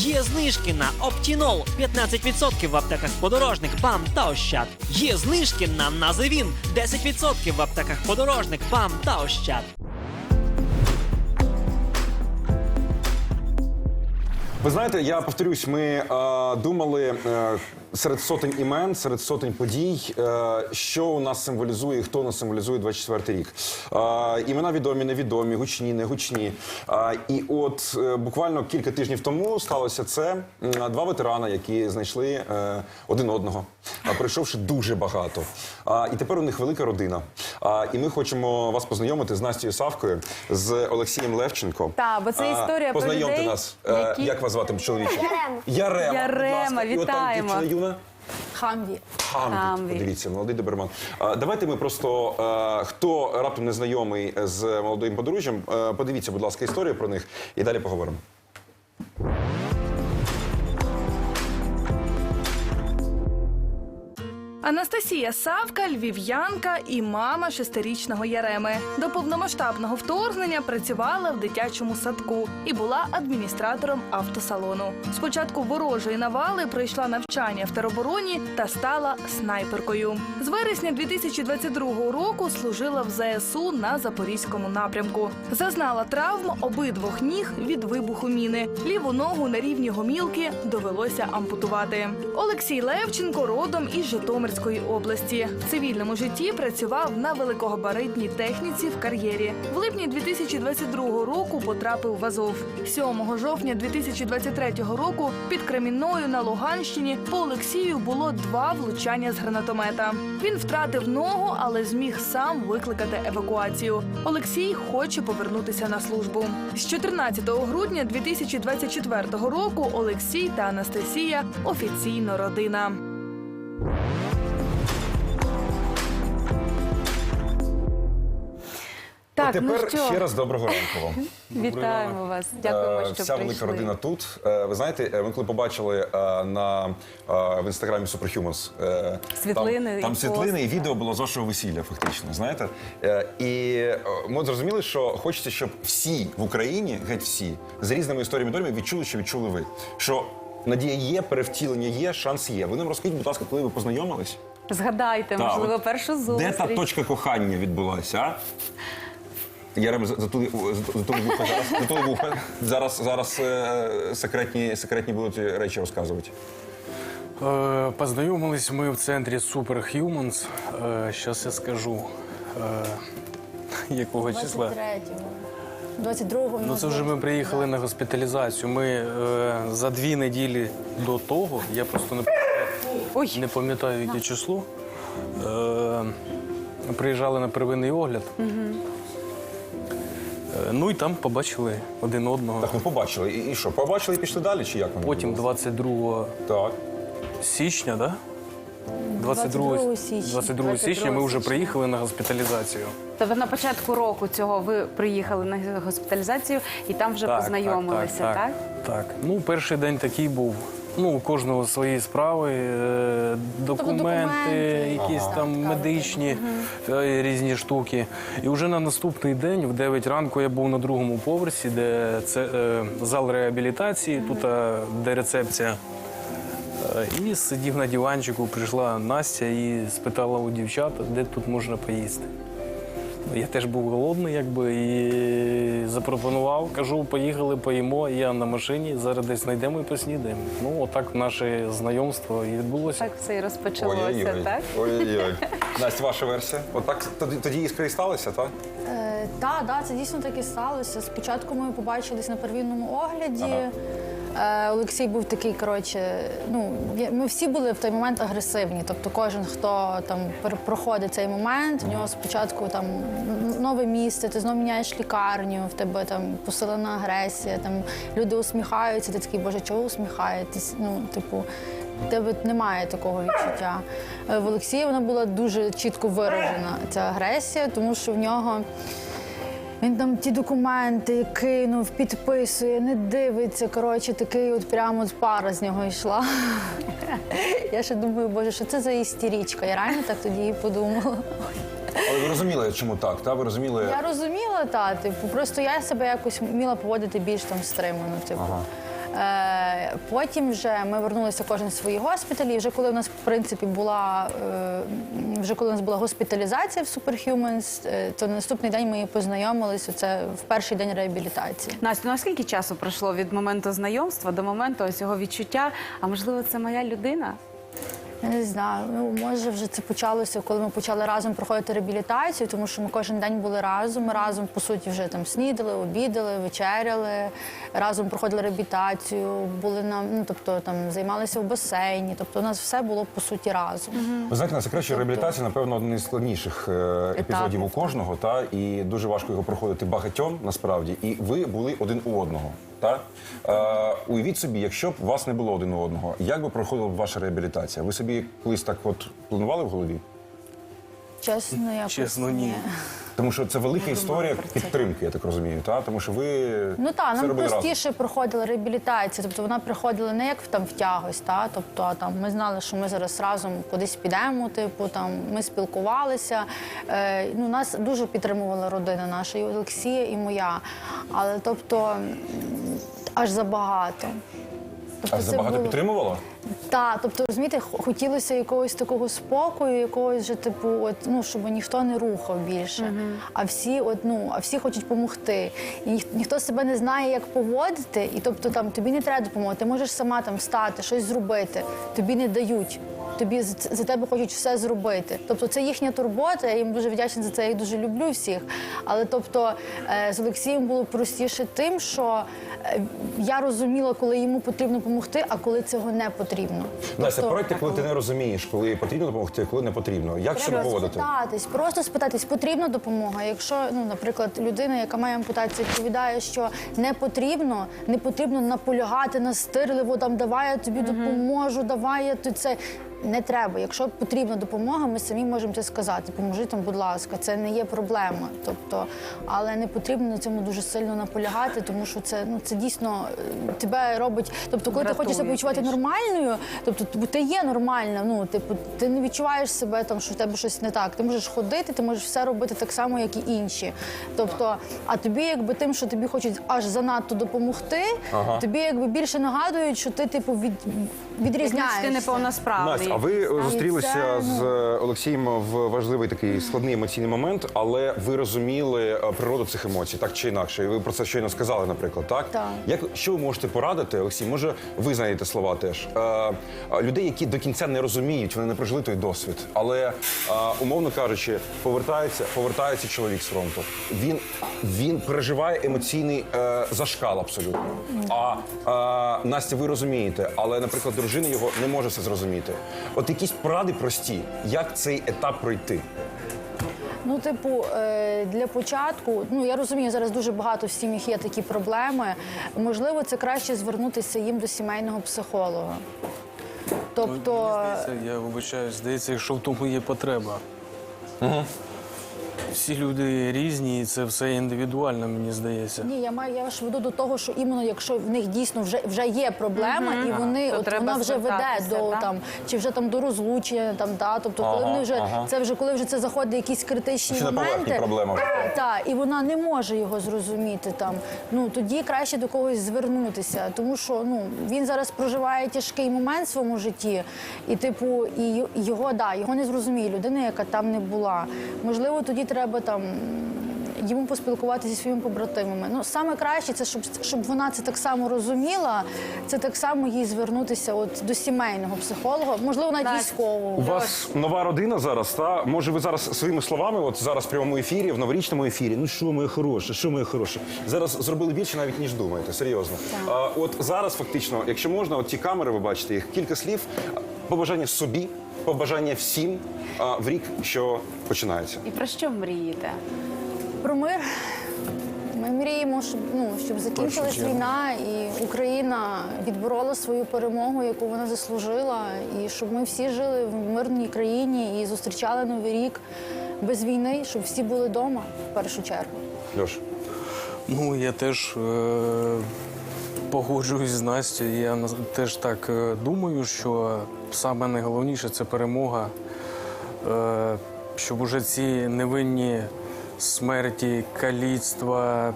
Є знижки на Оптінол 15% в аптеках подорожник, БАМ та Ощад. Є знижки на Називін 10% в аптеках подорожник, БАМ та Ощад. Ви знаєте, я повторюсь, ми е, думали е, серед сотень імен, серед сотень подій, е, що у нас символізує, і хто у нас символізує 24 рік. Е, імена відомі, невідомі, гучні, не гучні. Е, і от буквально кілька тижнів тому сталося це. Два ветерана, які знайшли один одного, пройшовши дуже багато. І тепер у них велика родина. І ми хочемо вас познайомити з Настю Савкою, з Олексієм Левченко. Та, бо це історія про Познайомте людей, нас. Е, які- Як вас звати, чоловіче? Ярема. Ярема, там вітаємо. Хамві. Хамві. Хамбі. Подивіться, молодий доберман. А, давайте ми просто, хто раптом не знайомий з молодим подружжям, подивіться, будь ласка, історію про них і далі поговоримо. Анастасія Савка, львів'янка і мама шестирічного Яреми. До повномасштабного вторгнення працювала в дитячому садку і була адміністратором автосалону. Спочатку ворожої навали пройшла навчання в теробороні та стала снайперкою. З вересня 2022 року служила в ЗСУ на запорізькому напрямку. Зазнала травм обидвох ніг від вибуху міни. Ліву ногу на рівні гомілки довелося ампутувати. Олексій Левченко родом із Житомирської області. В цивільному житті працював на великогабаритній техніці в кар'єрі. В липні 2022 року потрапив в Азов. 7 жовтня 2023 року під Кремінною на Луганщині по Олексію було два влучання з гранатомета. Він втратив ногу, але зміг сам викликати евакуацію. Олексій хоче повернутися на службу. З 14 грудня 2024 року Олексій та Анастасія офіційно родина. Так, тепер ну що, ще раз доброго ранку вам. вітаємо вас. Дякуємо, Е, що Вся прийшли. велика родина тут. Е, Ви знаєте, е, ми коли побачили е, на е, в інстаграмі Superhumans е, Світлини там, і там пост. світлини і відео було з вашого весілля, фактично. Знаєте, Е, і е, ми зрозуміли, що хочеться, щоб всі в Україні, геть всі, з різними історіями долями відчули, що відчули ви. Що надія є, перевтілення є, шанс є. Ви нам розкажіть, будь ласка, коли ви познайомились? Згадайте, Та, можливо, от першу Де та точка кохання відбулася? а? Ярем, затули затули вуха зараз. Зараз, зараз е, секретні, секретні будуть речі розказувати. Е, Познайомились ми в центрі Superhumans. Зараз я скажу, е, якого числа. 23-го. 22-го. Ну це вже ми приїхали на госпіталізацію. Ми е, за дві неділі до того, я просто не, Ой. не пам'ятаю, яке число. Е, приїжджали на первинний огляд. Е, ну і там побачили один одного. Так, ми побачили. І, і що, побачили і пішли далі, чи як воно Потім було? 22 Так. січня, да? 22 січня. 22 січня ми вже приїхали на госпіталізацію. Тобто на початку року цього ви приїхали на госпіталізацію і там вже познайомилися, так? так, так. Ну, перший день такий був. Ну, у кожного свої справи, е, документи, документи, якісь Ага. там медичні е, різні штуки. І вже на наступний день, в 9 ранку, я був на другому поверсі, де це е, зал реабілітації, тут е, де рецепція. Е, І сидів на диванчику, прийшла Настя і спитала у дівчат, де тут можна поїсти. Я теж був голодний, якби, і запропонував, кажу, поїхали, поїмо. Я на машині, зараз десь знайдемо і поснідаємо. Ну, отак наше знайомство і відбулося. Так все і розпочалося, так? Ой-ой-ой. Настя, ваша версія. Отак тоді, тоді іскри і сталися, так? Е, Так, да, це дійсно так і сталося. Спочатку ми побачились на первинному огляді. Е, Олексій був такий, коротше, ну ми всі були в той момент агресивні. Тобто, кожен, хто там проходить цей момент, в нього спочатку там нове місце, ти знову міняєш лікарню, в тебе там посилена агресія, там люди усміхаються, ти такий, боже, чого усміхаєтесь? Ну, типу. Тебе немає такого відчуття. Е, В Олексія вона була дуже чітко виражена, ця агресія, тому що в нього він там ті документи кинув, підписує, не дивиться. Коротше, такий от прямо от пара з нього йшла. Я ще думаю, боже, що це за істерічка? Я реально так тоді і подумала. Але ви розуміли, чому так? Та? Ви розуміли. Я розуміла, та, типу, просто я себе якось вміла поводити більш там стримано. Типу. Е, потім вже ми вернулися кожен в свої госпіталі. І вже коли у нас в принципі була е, вже коли у нас була госпіталізація в Superhumans, е, то на наступний день ми познайомилися. Це в перший день реабілітації. Настя, ну а скільки часу пройшло від моменту знайомства до моменту ось цього відчуття? А можливо, це моя людина? Я не знаю. Ну може вже це почалося, коли ми почали разом проходити реабілітацію, тому що ми кожен день були разом. Ми разом по суті вже там снідали, обідали, вечеряли, разом проходили реабілітацію, були на ну тобто там займалися в басейні. Тобто у нас все було по суті разом. Ви знаєте, на секрет, що реабілітація, напевно, один із складніших е, епізодів у кожного, та і дуже важко його проходити багатьом насправді. І ви були один у одного. Так? Е, уявіть собі, якщо б вас не було один у одного, як би проходила б ваша реабілітація? Ви собі колись так от планували в голові? Чесно, я Чесно, ні. Тому що це велика історія про це. підтримки, я так розумію. Та? Тому що ви Ну так, нам робили разом. простіше проходила реабілітація. Тобто вона приходила не як в там в тягось, та тобто а там ми знали, що ми зараз разом кудись підемо. Типу, там ми спілкувалися. Е, ну нас дуже підтримувала родина наша, і Олексія, і моя. Але тобто м, аж забагато. Тобто А забагато було- підтримувала? так, тобто, розумієте, хотілося якогось такого спокою, якогось же, типу, от, ну, щоб ніхто не рухав більше. А всі, от, ну, а всі хочуть допомогти. І ніх- ніхто себе не знає, як поводити, і тобто там тобі не треба допомогти. Ти можеш сама там встати, щось зробити. Тобі не дають. Тобі з- за тебе хочуть все зробити. Тобто це їхня турбота. Я їм дуже вдячна за це. Я їх дуже люблю всіх. Але тобто е, з Олексієм було простіше тим, що е, я розуміла, коли йому потрібно допомогти, а коли цього не потрібно. Настя, Тобто, проекти, коли ти не розумієш, коли потрібно допомогти, а коли не потрібно. Як себе Треба поводити? спитатись, просто спитатись, потрібна допомога. Якщо, ну, наприклад, людина, яка має ампутацію, відповідає, що не потрібно, не потрібно наполягати настирливо, там давай я тобі допоможу, давай я тобі це. Не треба. Якщо потрібна допомога, ми самі можемо це сказати. Поможи там, будь ласка, це не є проблема. Тобто, але не потрібно на цьому дуже сильно наполягати, тому що це ну це дійсно е, тебе робить. Тобто, коли ти хочеш себе відчувати нормальною, тобто ти є нормальна. Ну типу, ти не відчуваєш себе там, що в тебе щось не так. Ти можеш ходити, ти можеш все робити так само, як і інші. Тобто, а тобі, якби тим, що тобі хочуть аж занадто допомогти, тобі якби більше нагадують, що ти типу від відрізняєшся. ти неповносправний. Настя, а ви е, зустрілися з е, Олексієм в важливий такий складний емоційний момент, але ви розуміли е, природу цих емоцій, так чи інакше. І ви про це щойно сказали, наприклад, так? Так. Як що ви можете порадити, Олексій? Може, ви знаєте слова теж е, е, людей, які до кінця не розуміють, вони не прожили той досвід, але е, умовно кажучи, повертається, повертається чоловік з фронту. Він він переживає емоційний е, зашкал абсолютно. А е, Настя, ви розумієте, але, наприклад, дружина його не може це зрозуміти. От якісь поради прості, як цей етап пройти. Ну, типу, е, для початку, ну я розумію, зараз дуже багато в сім'ях є такі проблеми. Можливо, це краще звернутися їм до сімейного психолога. Тобто, Мені здається, я вибачаю, здається, якщо в тому є потреба. Всі люди різні, і це все індивідуально, мені здається. ні, я маю я ж веду до того, що іменно якщо в них дійсно вже вже є проблема, і вони То от вона вже веде до так? там чи вже там до розлучення, там да, тобто, коли вони вже ага. це вже коли вже це заходить якісь критичні поверхні моменти. проблема? Так, і вона не може його зрозуміти там. Ну тоді краще до когось звернутися, тому що ну він зараз проживає тяжкий момент в своєму житті, і типу, і його да, його не зрозуміє людина, яка там не була. Можливо, тоді треба там. Йому поспілкуватися зі своїми побратимами. Ну саме краще це щоб, щоб вона це так само розуміла. Це так само їй звернутися от до сімейного психолога, можливо, навіть Так. військового. У вас нова родина зараз, та може ви зараз своїми словами, от зараз в прямому ефірі, в новорічному ефірі. Ну що моє хороше, що моє хороше. Зараз зробили більше навіть ніж думаєте. Серйозно. А, от зараз фактично, якщо можна, от ті камери, ви бачите їх, кілька слів, побажання собі, побажання всім а, в рік, що починається. І про що мрієте? Про мир. Ми мріємо, щоб ну щоб закінчилась війна, і Україна відборола свою перемогу, яку вона заслужила, і щоб ми всі жили в мирній країні і зустрічали новий рік без війни, щоб всі були вдома в першу чергу. Льош. Ну, я теж е, погоджуюсь з Настю. Я теж так е, думаю, що саме найголовніше це перемога. Е, щоб уже ці невинні смерті, каліцтва,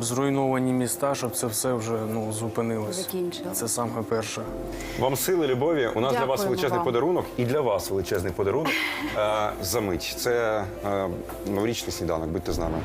зруйновані міста, щоб це все вже ну, зупинилось. Закінчилось. Це саме перше. Вам сили, любові. У нас для вас величезний вам. подарунок і для вас величезний подарунок е, за мить. Це новорічний сніданок. Будьте з нами.